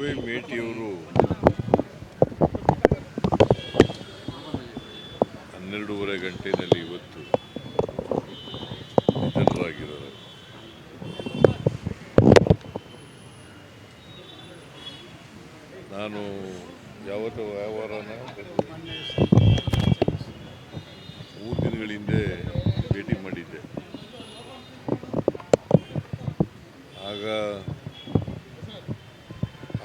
Y ಮೇಟಿಯವರು ಹನ್ನೆರಡೂವರೆ ಗಂಟೆಯಲ್ಲಿ ಇವತ್ತು ನಿಧನರಾಗಿದ್ದಾರೆ. ನಾನು ಯಾವತ್ತು ವ್ಯವಹಾರನ ಮೂರು ದಿನಗಳ ಹಿಂದೆ ಭೇಟಿ ಮಾಡಿದ್ದೆ. ಆಗ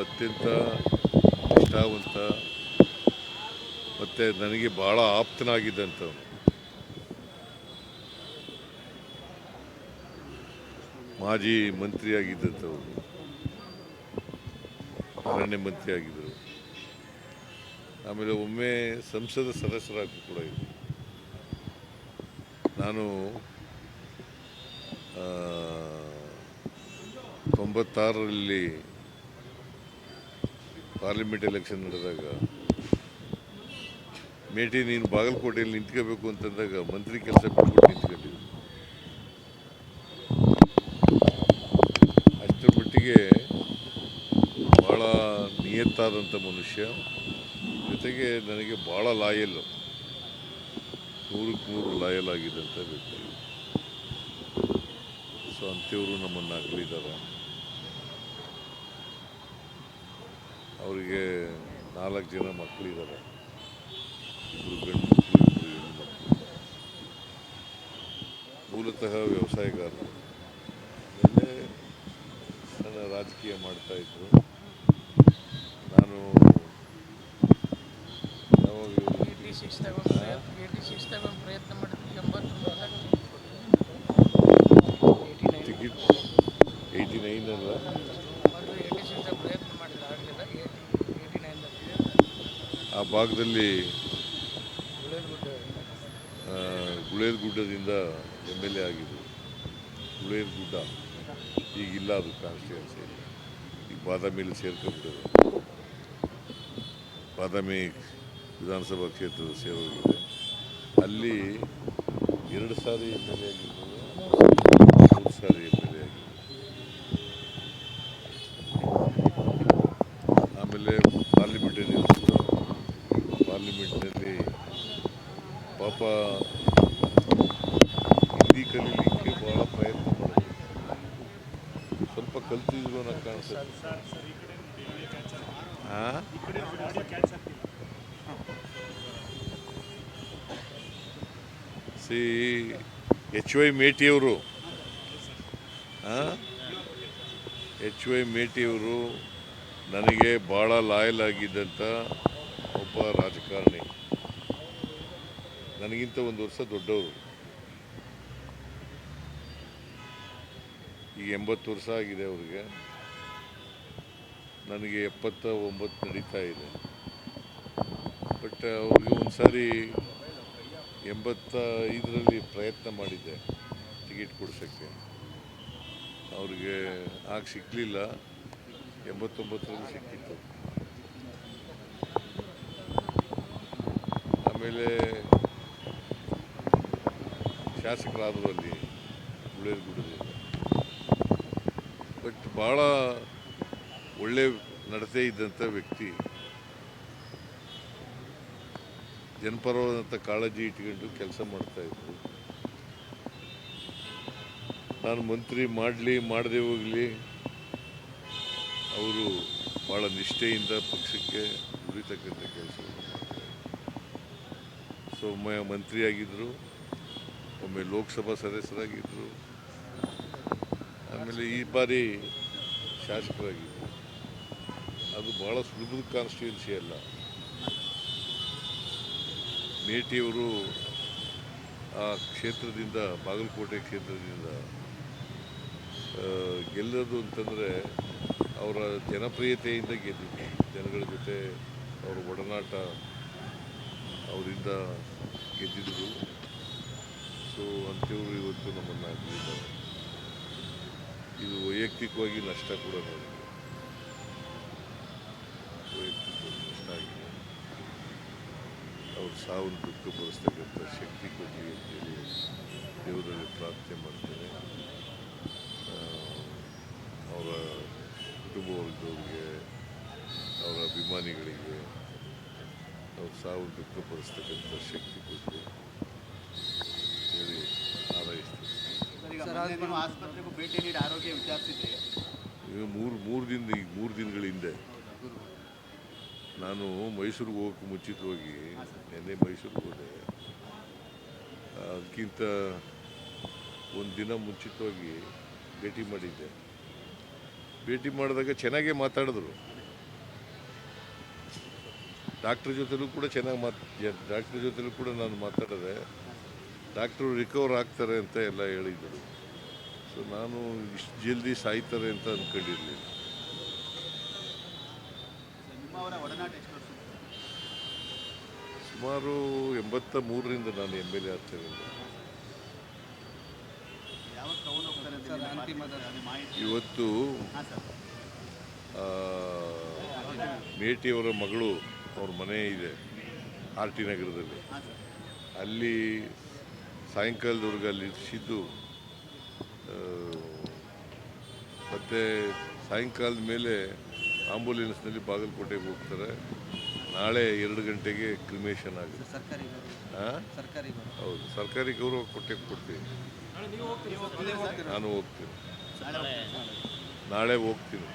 ಅತ್ಯಂತ ನಿಷ್ಠಾವಂತ ಮತ್ತು ನನಗೆ ಭಾಳ ಆಪ್ತನಾಗಿದ್ದಂಥ ಮಾಜಿ ಮಂತ್ರಿಯಾಗಿದ್ದಂಥವ್ರು. ಅರಣ್ಯ ಮಂತ್ರಿ ಆಗಿದ್ದರು ಆಮೇಲೆ ಒಮ್ಮೆ ಸಂಸದ ಸದಸ್ಯರಾಗಿ ಕೂಡ ಇದ್ದರು ನಾನು ತೊಂಬತ್ತಾರರಲ್ಲಿ ಪಾರ್ಲಿಮೆಂಟ್ ಎಲೆಕ್ಷನ್ ನಡೆದಾಗ, ಮೇಟಿ ನೀನು ಬಾಗಲಕೋಟೆಯಲ್ಲಿ ನಿಂತ್ಕೋಬೇಕು ಅಂತಂದಾಗ ಮಂತ್ರಿ ಕೆಲಸ ಬಿಟ್ಬಿಟ್ಟು ನಿಂತ್ಕೊಂಡಿದ್ದೆ. ಅಷ್ಟರ ಮಟ್ಟಿಗೆ ಭಾಳ ನಿಯತ್ತಾದಂಥ ಮನುಷ್ಯ. ಜೊತೆಗೆ ನನಗೆ ಭಾಳ ಲಾಯಲ್ಲು. ನೂರಕ್ಕೆ ನೂರು ಲಾಯಲ್ ಆಗಿದ್ದಂಥ ವ್ಯಕ್ತಿ. ಸೊ ಅಂಥವರು ನಮ್ಮನ್ನು ಅಗಲಿದ್ದಾರೆ. ಅವರಿಗೆ ನಾಲ್ಕು ಜನ ಮಕ್ಕಳಿದ್ದಾರೆ ಇಬ್ಬರು ಗಂಡು ಮಕ್ಕಳು ಇಬ್ಬರು ಹೆಣ್ಣು ಮಕ್ಕಳು ಮೂಲತಃ ವ್ಯವಸಾಯಗಾರರು. ಆಮೇಲೆ ನನ್ನ ರಾಜಕೀಯ ಮಾಡ್ತಾ ಇದ್ದರು ನಾನು ಯಾವಾಗ ಏಯ್ಟಿ ಸಿಕ್ಸ್ದಾಗ ಒಂದು ಪ್ರಯತ್ನ ಏಯ್ಟಿ ಸಿಕ್ಸ್ದಾಗ ಒಂದು ಪ್ರಯತ್ನ ಮಾಡಿದ್ವಿ ಎಂಬತ್ತೊಂದರಾಗ eighty nine ticket eighty nine ಅಲ್ಲ ಮತ್ತು ಏಯ್ಟಿ ಸಿಕ್ಸ್ದಾಗ ಪ್ರಯತ್ನ ಮಾಡಿಲ್ಲ ಆಗಲಿಲ್ಲ ಏಯ್ಟಿ ಏಯ್ಟಿ ನೈನ್ದಾಗ ಆ ಭಾಗದಲ್ಲಿ ಗುಳೇರ್ ಗುಡ್ಡದಿಂದ ಎಂ ಎಲ್ ಎ ಆಗಿದ್ದು ಗುಳೇರ್ ಗುಡ್ಡ ಈಗಿಲ್ಲ ಅದು ಕಾನ್ಸ್ಟಿಟ್ಯೂನ್ಸಿ ಈಗ ಬಾದಾಮಿಯಲ್ಲಿ ಸೇರ್ಕೊಂಡ್ಬಿಟ್ಟಿದೆ. ಬಾದಾಮಿ ವಿಧಾನಸಭಾ ಕ್ಷೇತ್ರದ ಸೇರೋಗಿದೆ. ಅಲ್ಲಿ ಎರಡು ಸಾರಿ ಎಂ ಎಲ್ ಎ ಆಗಿರ್ಬೋದು ಮೂರು ಸಾರಿ ಎಂ ಆಗಿರ್ಬೋದು ಆಮೇಲೆ ಪಾರ್ಲಿಮೆಂಟರಿ ನಿಲ್ಲಿಸಿದ್ರು ಪಾರ್ಲಿಮೆಂಟ್ನಲ್ಲಿ ಪಾಪ ಹಿಂದಿ ಕಲೀಲಿಕ್ಕೆ ಭಾಳ ಪ್ರಯತ್ನ ಮಾಡಿದ್ರು ಸ್ವಲ್ಪ ಕಲ್ತಿದ್ರು ಅನ್ನೋ ಕಾಣಿಸುತ್ತೆ ಸಿ, ಎಚ್ ವೈ ಮೇಟಿಯವರು ಎಚ್ ವೈ ಮೇಟಿಯವರು ನನಗೆ ಭಾಳ ಲಾಯಲ್ ಆಗಿದ್ದಂಥ ಒಬ್ಬ ರಾಜಕಾರಣಿ. ನನಗಿಂತ ಒಂದು ವರ್ಷ ದೊಡ್ಡವರು. ಈಗ ಎಂಬತ್ತು ವರ್ಷ ಆಗಿದೆ ಅವ್ರಿಗೆ. ನನಗೆ ಎಪ್ಪತ್ತ ಒಂಬತ್ತು ನಡೀತಾ ಇದೆ. ಬಟ್ ಅವ್ರಿಗೆ ಒಂದು ಸಾರಿ ಎಂಬತ್ತ ಐದರಲ್ಲಿ ಪ್ರಯತ್ನ ಮಾಡಿದ್ದೆ ಟಿಕೆಟ್ ಕೊಡ್ಸೋಕ್ಕೆ. ಅವ್ರಿಗೆ ಆಗ ಸಿಕ್ಕಲಿಲ್ಲ ಎಂಬತ್ತೊಂಬತ್ತರಲ್ಲಿ ಸಿಕ್ಕಿತ್ತು. ಆಮೇಲೆ ಶಾಸಕರಾದರು ಅಲ್ಲಿ ಬಟ್ ಭಾಳ ಒಳ್ಳೆ ನಡತೆ ಇದ್ದಂಥ ವ್ಯಕ್ತಿ, ಜನಪರವಾದಂಥ ಕಾಳಜಿ ಇಟ್ಕೊಂಡು ಕೆಲಸ ಮಾಡ್ತಾಯಿದ್ರು ನಾನು ಮಂತ್ರಿ ಮಾಡಲಿ, ಮಾಡದೆ ಹೋಗಲಿ, ಅವರು ಭಾಳ ನಿಷ್ಠೆಯಿಂದ ಪಕ್ಷಕ್ಕೆ ದುಡಿತಕ್ಕಂಥ ಕೆಲಸ ಸೊ ಮಂತ್ರಿಯಾಗಿದ್ದರು. ಒಮ್ಮೆ ಲೋಕಸಭಾ ಸದಸ್ಯರಾಗಿದ್ದರು ಆಮೇಲೆ ಈ ಬಾರಿ ಶಾಸಕರಾಗಿದ್ದರು ಅದು ಭಾಳ ಸುಲಭದ ಕಾನ್ಸ್ಟಿಟ್ಯೂನ್ಸಿ ಅಲ್ಲ. ಮೇಟಿಯವರು ಆ ಕ್ಷೇತ್ರದಿಂದ, ಬಾಗಲಕೋಟೆ ಕ್ಷೇತ್ರದಿಂದ ಗೆಲ್ಲೋದು ಅಂತಂದರೆ ಅವರ ಜನಪ್ರಿಯತೆಯಿಂದ ಗೆದ್ದಿದ್ದು ಜನಗಳ ಜೊತೆ ಅವರ ಒಡನಾಟ ಅವರಿಂದ ಗೆದ್ದಿದ್ರು ಸೊ ಅಂಥವ್ರು ಇವತ್ತು ನಮ್ಮನ್ನು ಹಾಕಿದ್ದಾರೆ ಇದು ವೈಯಕ್ತಿಕವಾಗಿ ನಷ್ಟ ಕೂಡ ನನಗೆ ವೈಯಕ್ತಿಕವಾಗಿ ನಷ್ಟ ಆಗಿದೆ. ಅವ್ರ ಸಾವನ್ನು ದುಃಖಪಡಿಸ್ತಕ್ಕಂಥ ಶಕ್ತಿ ಕೊಡಲಿ ಅಂತೇಳಿ ದೇವರಲ್ಲಿ ಪ್ರಾರ್ಥನೆ ಮಾಡ್ತೇನೆ. ಅವರ ಕುಟುಂಬ ವರ್ಗದವ್ರಿಗೆ, ಅವರ ಅಭಿಮಾನಿಗಳಿಗೆ ಅವ್ರ ಸಾವು ದುಃಖಪಡಿಸ್ತಕ್ಕಂಥ ಶಕ್ತಿ ಕೊಡಲಿ ಹೇಳಿ ಹಾರೈಸ್ತೀನಿ ಸರ್, ಈಗ ಮೊನ್ನೆ ಈಗ ಮೂರು ಮೂರು ದಿನ ಈಗ ಮೂರು ದಿನಗಳ ಹಿಂದೆ ನಾನು ಮೈಸೂರಿಗೆ ಹೋಗೋಕ್ಕೆ ಮುಂಚಿತವಾಗಿ ನಿನ್ನೆ ಮೈಸೂರಿಗೆ ಹೋದೆ. ಅದಕ್ಕಿಂತ ಒಂದು ದಿನ ಮುಂಚಿತವಾಗಿ ಭೇಟಿ ಮಾಡಿದ್ದೆ. ಭೇಟಿ ಮಾಡಿದಾಗ ಚೆನ್ನಾಗೇ ಮಾತಾಡಿದ್ರು. ಡಾಕ್ಟ್ರ್ ಜೊತೆಲೂ ಕೂಡ ಚೆನ್ನಾಗಿ ಮಾತು ಡಾಕ್ಟ್ರ್ ಜೊತೆಲೂ ಕೂಡ ನಾನು ಮಾತಾಡಿದೆ, ಡಾಕ್ಟ್ರು ರಿಕವರ್ ಆಗ್ತಾರೆ ಅಂತ ಎಲ್ಲ ಹೇಳಿದರು. ಸೊ ನಾನು ಇಷ್ಟು ಜಲ್ದಿ ಸಾಯ್ತಾರೆ ಅಂತ ಅಂದ್ಕೊಂಡಿರಲಿಲ್ಲ ಸುಮಾರು ಎಂಬತ್ತ ಮೂರರಿಂದ ನಾನು ಎಂ ಎಲ್ ಎ ಆಗ್ತೇನೆ ಇವತ್ತು ಮೇಟಿಯವರ ಮಗಳು ಅವ್ರ ಮನೆ ಇದೆ ಆರ್ ಟಿ ನಗರದಲ್ಲಿ. ಅಲ್ಲಿ ಸಾಯಂಕಾಲದವರೆಗೆ ಅಲ್ಲಿ ಇರಿಸಿದ್ದು ಮತ್ತೆ ಸಾಯಂಕಾಲದ ಮೇಲೆ ಆಂಬುಲೆನ್ಸ್ನಲ್ಲಿ ಬಾಗಲಕೋಟೆಗೆ ಹೋಗ್ತಾರೆ. ನಾಳೆ ಎರಡು ಗಂಟೆಗೆ ಕ್ರಿಮೇಷನ್ ಆಗುತ್ತೆ. ಸರ್ಕಾರಿ ಹಾಂ ಸರ್ಕಾರಿ ಹೌದು ಸರ್ಕಾರಿ ಗೌರವ ಕೊಟ್ಟೆ ಕೊಡ್ತೀನಿ ನಾನು ಹೋಗ್ತೀನಿ. ನಾಳೆ. ನಾಳೆ ಹೋಗ್ತೀನಿ.